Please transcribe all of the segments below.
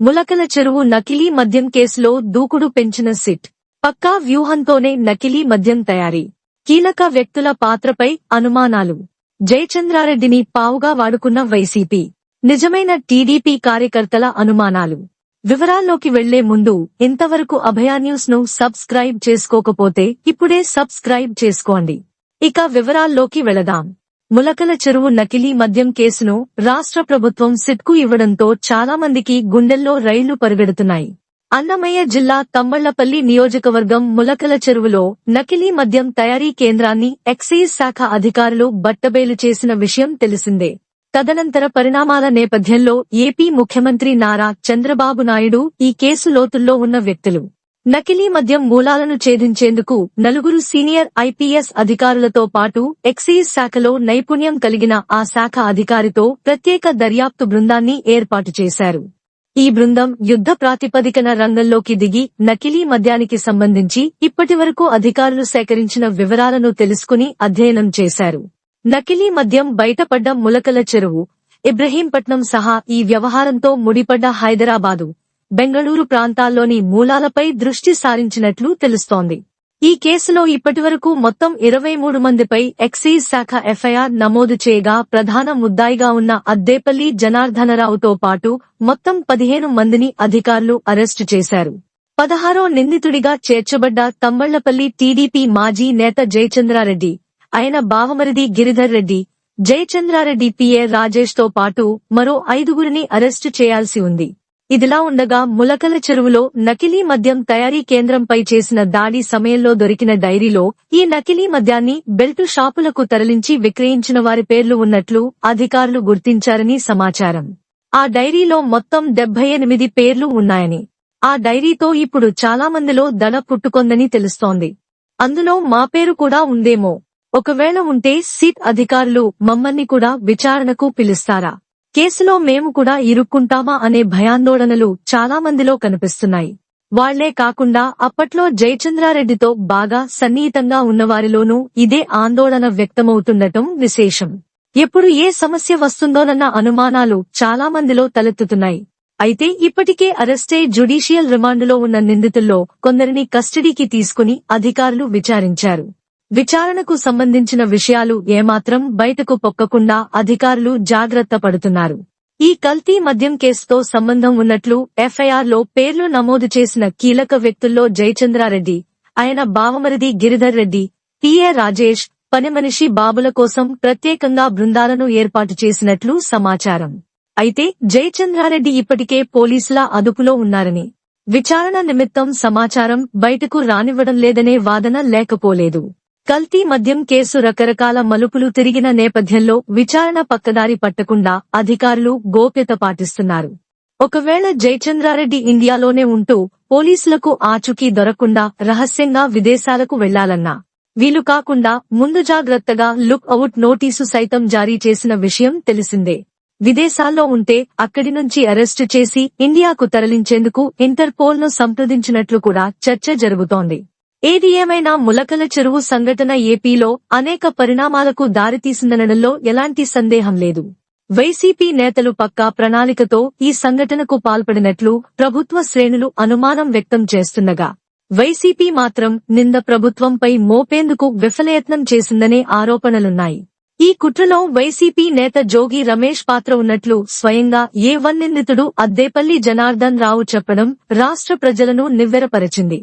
ములకల చెరువు నకిలీ మద్యం కేసులో దూకుడు పెంచిన సిట్. పక్కా వ్యూహంతోనే నకిలీ మద్యం తయారీ. కీలక వ్యక్తుల పాత్రపై అనుమానాలు. జయచంద్రారెడ్డిని పావుగా వాడుకున్న వైసీపీ. నిజమైన టీడీపీ కార్యకర్తల అనుమానాలు. వివరాల్లోకి వెళ్ళే ముందు ఇంతవరకు అభయ న్యూస్ను సబ్స్క్రైబ్ చేసుకోకపోతే ఇప్పుడే సబ్స్క్రైబ్ చేసుకోండి. ఇక వివరాల్లోకి వెళదాం. ములకల చెరువు నకిలీ మద్యం కేసును రాష్ట్ర ప్రభుత్వం సిట్కు ఇవ్వడంతో చాలా మందికి గుండెల్లో రైళ్ళు పరుగెడుతున్నాయి. అన్నమయ్య జిల్లా తమ్మళ్ళపల్లి నియోజకవర్గం ములకల చెరువులో నకిలీ మద్యం తయారీ కేంద్రాన్ని ఎక్సైజ్ శాఖ అధికారులు బట్టబేలు చేసిన విషయం తెలిసిందే. తదనంతర పరిణామాల నేపథ్యంలో ఏపీ ముఖ్యమంత్రి నారా చంద్రబాబు నాయుడు ఈ కేసు లోతుల్లో ఉన్న వ్యక్తులు. నకిలీ మద్యం మూలాలను ఛేదించేందుకు నలుగురు సీనియర్ ఐపీఎస్ అధికారులతో పాటు ఎక్సైజ్ శాఖలో నైపుణ్యం కలిగిన ఆ శాఖ అధికారితో ప్రత్యేక దర్యాప్తు బృందాన్ని ఏర్పాటు చేశారు. ఈ బృందం యుద్ధ ప్రాతిపదికన రంగంలోకి దిగి నకిలీ మద్యానికి సంబంధించి ఇప్పటివరకు అధికారులు సేకరించిన వివరాలను తెలుసుకుని అధ్యయనం చేశారు. నకిలీ మద్యం బయటపడ్డ ములకల చెరువు ఇబ్రహీంపట్నం సహా ఈ వ్యవహారంతో ముడిపడ్డ హైదరాబాదు బెంగళూరు ప్రాంతాల్లోని మూలాలపై దృష్టి సారించినట్లు తెలుస్తోంది. ఈ కేసులో ఇప్పటివరకు మొత్తం ఇరవై మూడు మందిపై ఎక్సైజ్ శాఖ ఎఫ్ఐఆర్ నమోదు చేయగా ప్రధాన ముద్దాయిగా ఉన్న అద్దేపల్లి జనార్దనరావుతో పాటు మొత్తం పదిహేను మందిని అధికారులు అరెస్టు చేశారు. పదహారో నిందితుడిగా చేర్చబడ్డ తమ్మళ్ళపల్లి టీడీపీ మాజీ నేత జయచంద్రారెడ్డి ఆయన బావమరిది గిరిధర్ రెడ్డి జయచంద్రారెడ్డి పిఏ రాజేష్తో పాటు మరో ఐదుగురిని అరెస్టు చేయాల్సి ఉంది. ఇదిలా ఉండగా ములకల చెరువులో నకిలీ మద్యం తయారీ కేంద్రంపై చేసిన దాడి సమయంలో దొరికిన డైరీలో ఈ నకిలీ మద్యాన్ని బెల్టు షాపులకు తరలించి విక్రయించిన వారి పేర్లు ఉన్నట్లు అధికారులు గుర్తించారని సమాచారం. ఆ డైరీలో మొత్తం డెబ్బై ఎనిమిది పేర్లు ఉన్నాయని. ఆ డైరీతో ఇప్పుడు చాలా మందిలో దడ పుట్టుకొందని తెలుస్తోంది. అందులో మా పేరు కూడా ఉందేమో. ఒకవేళ ఉంటే సిట్ అధికారులు మమ్మల్ని కూడా విచారణకు పిలుస్తారా? కేసులో మేము కూడా ఇరుక్కుంటామా అనే భయాందోళనలు చాలా మందిలో కనిపిస్తున్నాయి. వాళ్ళే కాకుండా అప్పట్లో జయచంద్రారెడ్డితో బాగా సన్నిహితంగా ఉన్నవారిలోనూ ఇదే ఆందోళన వ్యక్తమవుతుండటం విశేషం. ఎప్పుడు ఏ సమస్య వస్తుందోనన్న అనుమానాలు చాలా మందిలో తలెత్తుతున్నాయి. అయితే ఇప్పటికే అరెస్టే జ్యుడీషియల్ రిమాండ్లో ఉన్న నిందితుల్లో కొందరిని కస్టడీకి తీసుకుని అధికారులు విచారించారు. విచారణకు సంబంధించిన విషయాలు ఏమాత్రం బయటకు పొక్కకుండా అధికారులు జాగ్రత్త పడుతున్నారు. ఈ కల్తీ మద్యం కేసుతో సంబంధం ఉన్నట్లు ఎఫ్ఐఆర్లో పేర్లు నమోదు చేసిన కీలక వ్యక్తుల్లో జయచంద్రారెడ్డి ఆయన బావమరిది గిరిధర్ రెడ్డి పిఏ రాజేష్ పనిమనిషి బాబుల కోసం ప్రత్యేకంగా బృందాలను ఏర్పాటు చేసినట్లు సమాచారం. అయితే జయచంద్రారెడ్డి ఇప్పటికే పోలీసుల అదుపులో ఉన్నారని విచారణ నిమిత్తం సమాచారం బయటకు రానివ్వడం లేదనే వాదన లేకపోలేదు. కల్తీ మద్యం కేసు రకరకాల మలుపులు తిరిగిన నేపథ్యంలో విచారణ పక్కదారి పట్టకుండా అధికారులు గోప్యత పాటిస్తున్నారు. ఒకవేళ జయచంద్రారెడ్డి ఇండియాలోనే ఉంటూ పోలీసులకు ఆచూకీ దొరకకుండా రహస్యంగా విదేశాలకు వెళ్ళాలన్నా వీలు కాకుండా ముందు జాగ్రత్తగా లుక్ అవుట్ నోటీసు సైతం జారీ చేసిన విషయం తెలిసిందే. విదేశాల్లో ఉంటే అక్కడి నుంచి అరెస్టు చేసి ఇండియాకు తరలించేందుకు ఇంటర్పోల్ను సంప్రదించినట్లు కూడా చర్చ జరుగుతోంది. ఏది ఏమైనా ములకల చెరువు సంఘటన ఏపీలో అనేక పరిణామాలకు దారితీసిందనడంలో ఎలాంటి సందేహం లేదు. వైసీపీ నేతలు పక్కా ప్రణాళికతో ఈ సంఘటనకు పాల్పడినట్లు ప్రభుత్వ శ్రేణులు అనుమానం వ్యక్తం చేస్తుండగా వైసీపీ మాత్రం నింద ప్రభుత్వంపై మోపేందుకు విఫలయత్నం చేసిందనే ఆరోపణలున్నాయి. ఈ కుట్రలో వైసీపీ నేత జోగి రమేష్ పాత్ర ఉన్నట్లు స్వయంగా ఏ వన్ నిందితుడు అద్దేపల్లి జనార్దన్ రావు చెప్పడం రాష్ట్ర ప్రజలను నివ్వెరపరిచింది.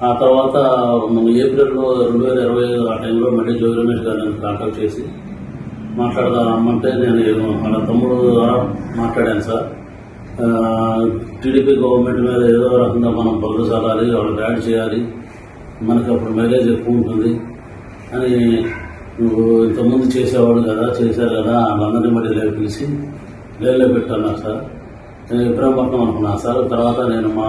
ఆ తర్వాత ఏప్రిల్లో రెండు వేల ఇరవై ఐదు ఆ టైంలో మళ్ళీ జోగి రమేష్ గారు నన్ను కాంటాక్ట్ చేసి మాట్లాడదాం రమ్మంటే నేను వాళ్ళ తమ్ముడు ద్వారా మాట్లాడాను సార్. టీడీపీ గవర్నమెంట్ మీద ఏదో రకంగా మనం బదులు చల్లాలి వాళ్ళు యాడ్ చేయాలి మనకి అప్పుడు మైలేజ్ ఎక్కువ ఉంటుంది అని నువ్వు ఇంతకుముందు చేసేవాడు కదా చేశారు కదా వాళ్ళందరినీ మళ్ళీ లేపు పిలిచి పెట్టాను సార్. నేను ఇబ్రాహీంపట్నం అనుకున్నాను సార్. తర్వాత నేను మా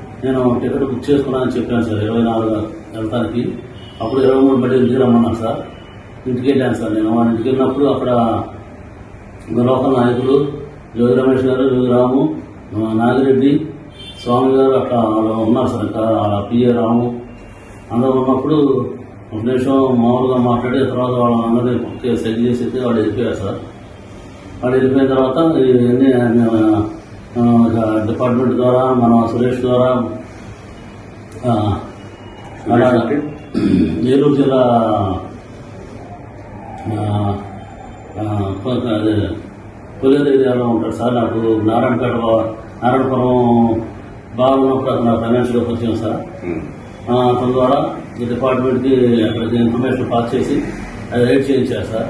నేను టికెట్ బుక్ చేసుకున్నానని చెప్పాను సార్ ఇరవై నాలుగు వెళ్తానికి. అప్పుడు ఇరవై మూడు మళ్ళీ ఇంటికి రమ్మన్నాను సార్. ఇంటికి వెళ్ళాను సార్ నేను. వాళ్ళ ఇంటికి వెళ్ళినప్పుడు అక్కడ ఇంకా లోకల్ నాయకులు జోగి రమేష్ గారు జోగి రాము నాగిరెడ్డి స్వామి గారు అట్లా వాళ్ళు ఉన్నారు సార్ ఇంకా పిఏ రాము. అందరూ ఉన్నప్పుడు ఒక నిమిషం మామూలుగా మాట్లాడి తర్వాత వాళ్ళందరినీ ఒకే సెట్ చేసి వాళ్ళు వెళ్ళిపోయారు సార్. వాళ్ళు వెళ్ళిపోయిన తర్వాత ఇవన్నీ డిపార్ట్మెంట్ ద్వారా మన సురేష్ ద్వారా ఏలూరు జిల్లా ఆ, అదే కొల్లేరు ఏరియాలో ఉంటాడు సార్ నాకు నారాయణపేట నారాయణపురం బాగున్నప్పుడు నా ఫైనాన్షియల్ వచ్చాను సార్. అతని ద్వారా ఈ డిపార్ట్మెంట్కి అక్కడికి ఇన్ఫర్మేషన్ పాస్ చేసి అది రైడ్ చేయించారు సార్.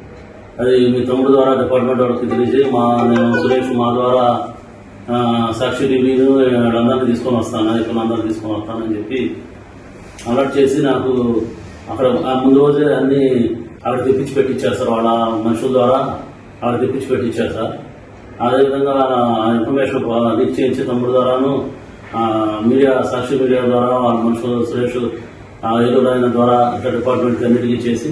అది మీ తమ్ముడు ద్వారా డిపార్ట్మెంట్ వాళ్ళకి తెలిసి మా నేను సురేష్ మా ద్వారా సాక్షి టీవీను వాళ్ళందరినీ తీసుకొని వస్తాను నాయకులందరినీ తీసుకొని వస్తానని చెప్పి అలర్ట్ చేసి నాకు అక్కడ ముందు రోజే అన్ని అక్కడ తెప్పించి పెట్టించారు సార్ వాళ్ళ మనుషుల ద్వారా అక్కడ తెప్పించి పెట్టించారు సార్. అదేవిధంగా ఇన్ఫర్మేషన్ లీక్ చేయించి తమ్ముడు ద్వారాను మీడియా సాక్షి మీడియా ద్వారా వాళ్ళ మనుషులు సురేష్ ఏదో ద్వారా ఇట్లా డిపార్ట్మెంట్ అన్నిటికీ చేసి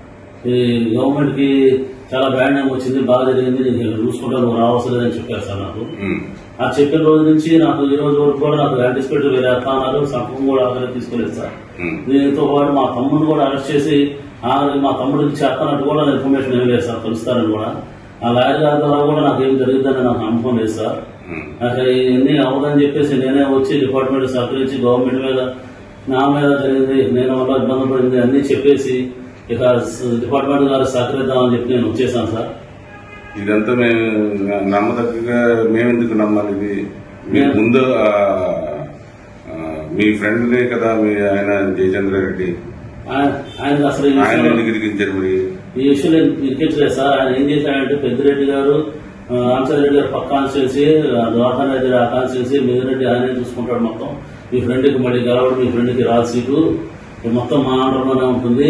ఈ గవర్నమెంట్కి చాలా బ్రాండ్ నేమ్ వచ్చింది బాగా జరిగింది నీకు చూసుకుంటా నువ్వు రావాల్సి లేదని చెప్పారు సార్ నాకు. ఆ చెప్పిన రోజు నుంచి నాకు ఈ రోజు వరకు కూడా నాకు యాంటిసిపేట్ వేరే అన్నారు సంపకం కూడా ఆఖరి తీసుకోలేదు సార్. దీంతో పాటు మా తమ్ముడిని కూడా అరెస్ట్ చేసి మా తమ్ముడికి చెప్పనట్టు కూడా ఇన్ఫర్మేషన్ ఏం లేదు సార్ కలుస్తారని కూడా ఆ లాయర్ గారి ద్వారా కూడా నాకు ఏం జరుగుతుందని నాకు నమ్మకం లేదు సార్. అసలు ఇవన్నీ అవ్వదని చెప్పేసి నేనే వచ్చి డిపార్ట్మెంట్ సహకరించి గవర్నమెంట్ మీద నా మీద జరిగింది నేను వల్ల ఇబ్బంది పడింది అన్ని చెప్పేసి ఇక డిపార్ట్మెంట్ గారు సహకరిద్దామని చెప్పి నేను వచ్చేసాను సార్. ఇదంతా మేము నమ్మదగ్గగా మేమెందుకు నమ్మాలి? ఇది మీరు ముందు మీ ఫ్రెండ్నే కదా మీ ఆయన జయచంద్రారెడ్డి ఆయన ఆయన అసలు ఆయన ఎందుకు ఇరికించారు మరి? ఈ విషయంలో ఇరికించలేదు సార్. ఆయన ఏం చేశాడంటే పెద్దిరెడ్డి గారు రామచంద్రెడ్డి గారు పక్క కాన్స్టిట్యున్సీ ద్వారకా రెడ్డి ఆ కాన్స్టిట్యున్సీ మిగిలిరెడ్డి ఆయనే చూసుకుంటాడు మొత్తం. మీ ఫ్రెండ్కి మళ్ళీ గెలవడం మీ ఫ్రెండ్కి రాదు సీటు. మొత్తం మా ఆర్డర్లోనే ఉంటుంది.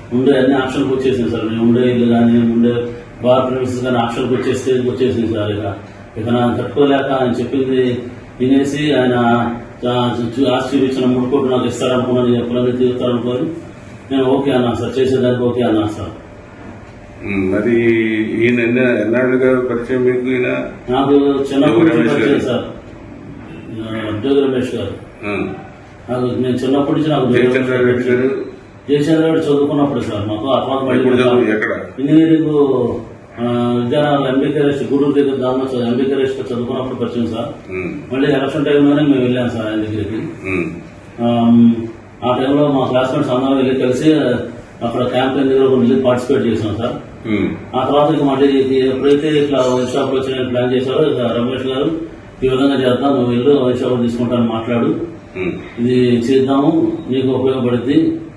ఉండే అన్ని ఆప్షన్కి వచ్చేసింది సార్. నేను ఉండే ఇల్లు కానీ ఉండే బార్ ప్రిమిసెస్ కానీ ఆప్షన్కి వచ్చే స్టేజ్కి వచ్చేసింది సార్ ఇక. ఇక నాకు తట్టుకోలేక ఆయన చెప్పింది వినేసి ఆయన ఆ, చూ- ఆస్తి చూపించిన మూడు కోట్లు నాకు ఇస్తారనుకున్నాను ఎప్పుడైనా తీరుతారనుకొని నేను ఓకే అన్నాను సార్. చేసేదానికి ఓకే అన్నాను సార్. మరి ఈయన ఎన్న ఎన్నాళ్ళుగా పరిచయం మీకు ఈయన? నాకు చిన్నప్పటి. సార్. ఉద్యోగ రమేష్ గారు. నాకు నేను చిన్నప్పటి నుంచి నాకు జయచంద్రారెడ్డి గారు? గారు చదువుకున్నప్పుడు సార్ మాకు చదువు ఎక్కడ? ఇంజనీరింగ్ ఆ, విద్యానగర్ ఎంబీకే రెస్ట్ గూడూరు దగ్గర దామో ఎంబీకే రెస్ట్ చదువుకున్నప్పుడు పరిచయం సార్. మళ్ళీ ఎలక్షన్ టైంలోనే మేము వెళ్ళాం సార్ ఆయన దగ్గరికి. ఆ టైంలో మా క్లాస్మేట్స్ అందరం వెళ్ళి కలిసి అక్కడ క్యాంపెయిన్ దగ్గర కొన్ని వెళ్ళి పార్టిసిపేట్ చేసాం సార్. ఆ తర్వాత ఇక మళ్ళీ ఎప్పుడైతే ఇట్లా వైన్ షాప్ వచ్చి ప్లాన్ చేశారో ఇక రమేష్ గారు ఈ విధంగా చేద్దాం నువ్వు వెళ్ళు వైన్ షాప్ తీసుకుంటాను మాట్లాడు. ఇది చేద్దాము నీకు ఉపయోగపడుద్ది.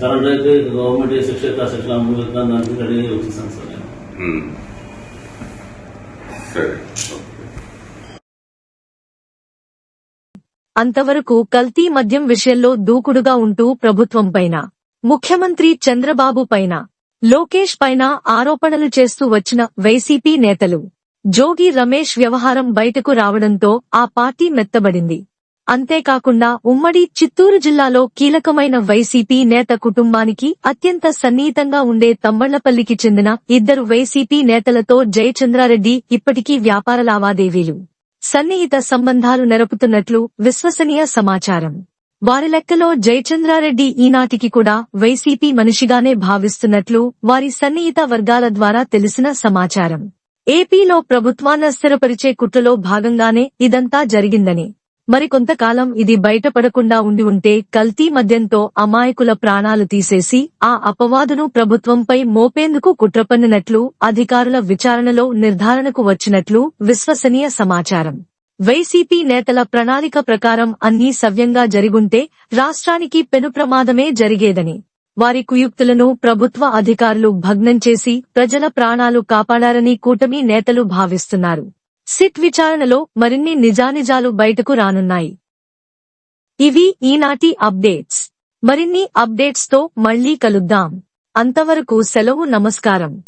సరెండర్ అయితే గవర్నమెంట్ ఏ శిక్ష ఇస్తా, శిక్ష అనుభవిస్తాను దానికి రెడీ వచ్చేసాను సార్. సరే అంతవరకు కల్తీ మద్యం విషయంలో దూకుడుగా ఉంటూ ప్రభుత్వంపైన ముఖ్యమంత్రి చంద్రబాబు పైన లోకేష్ పైన ఆరోపణలు చేస్తూ వచ్చిన వైసీపీ నేతలు జోగి రమేష్ వ్యవహారం బయటకు రావడంతో ఆ పార్టీ మెత్తబడింది. అంతేకాకుండా ఉమ్మడి చిత్తూరు జిల్లాలో కీలకమైన వైసీపీ నేత కుటుంబానికి అత్యంత సన్నిహితంగా ఉండే తమ్మళ్ళపల్లికి చెందిన ఇద్దరు వైసీపీ నేతలతో జయచంద్రారెడ్డి ఇప్పటికీ వ్యాపార లావాదేవీలు సన్నిహిత సంబంధాలు నెరపుతున్నట్లు విశ్వసనీయ సమాచారం. వారి లెక్కలో జయచంద్రారెడ్డి ఈనాటికి కూడా వైసీపీ మనిషిగానే భావిస్తున్నట్లు వారి సన్నిహిత వర్గాల ద్వారా తెలిసిన సమాచారం. ఏపీలో ప్రభుత్వాన్ని స్థిరపరిచే కుట్రలో భాగంగానే ఇదంతా జరిగిందని మరికొంతకాలం ఇది బయటపడకుండా ఉండి ఉంటే కల్తీ మద్యంతో అమాయకుల ప్రాణాలు తీసేసి ఆ అపవాదును ప్రభుత్వంపై మోపేందుకు కుట్రపన్నినట్లు అధికారుల విచారణలో నిర్ధారణకు వచ్చినట్లు విశ్వసనీయ సమాచారం. వైసీపీ నేతల ప్రణాళిక ప్రకారం అన్నీ సవ్యంగా జరిగుంటే రాష్ట్రానికి పెను ప్రమాదమే జరిగేదని. వారి కుయుక్తులను ప్రభుత్వ అధికారులు భగ్నం చేసి ప్రజల ప్రాణాలు కాపాడారని కూటమి నేతలు భావిస్తున్నారు. సిట్ విచారణలో మరిన్ని నిజానిజాలు బయటకు రానున్నాయి. ఇవి ఈనాటి అప్డేట్స్. మరిన్ని అప్డేట్స్తో మళ్ళీ కలుద్దాం. అంతవరకు సెలవు నమస్కారం.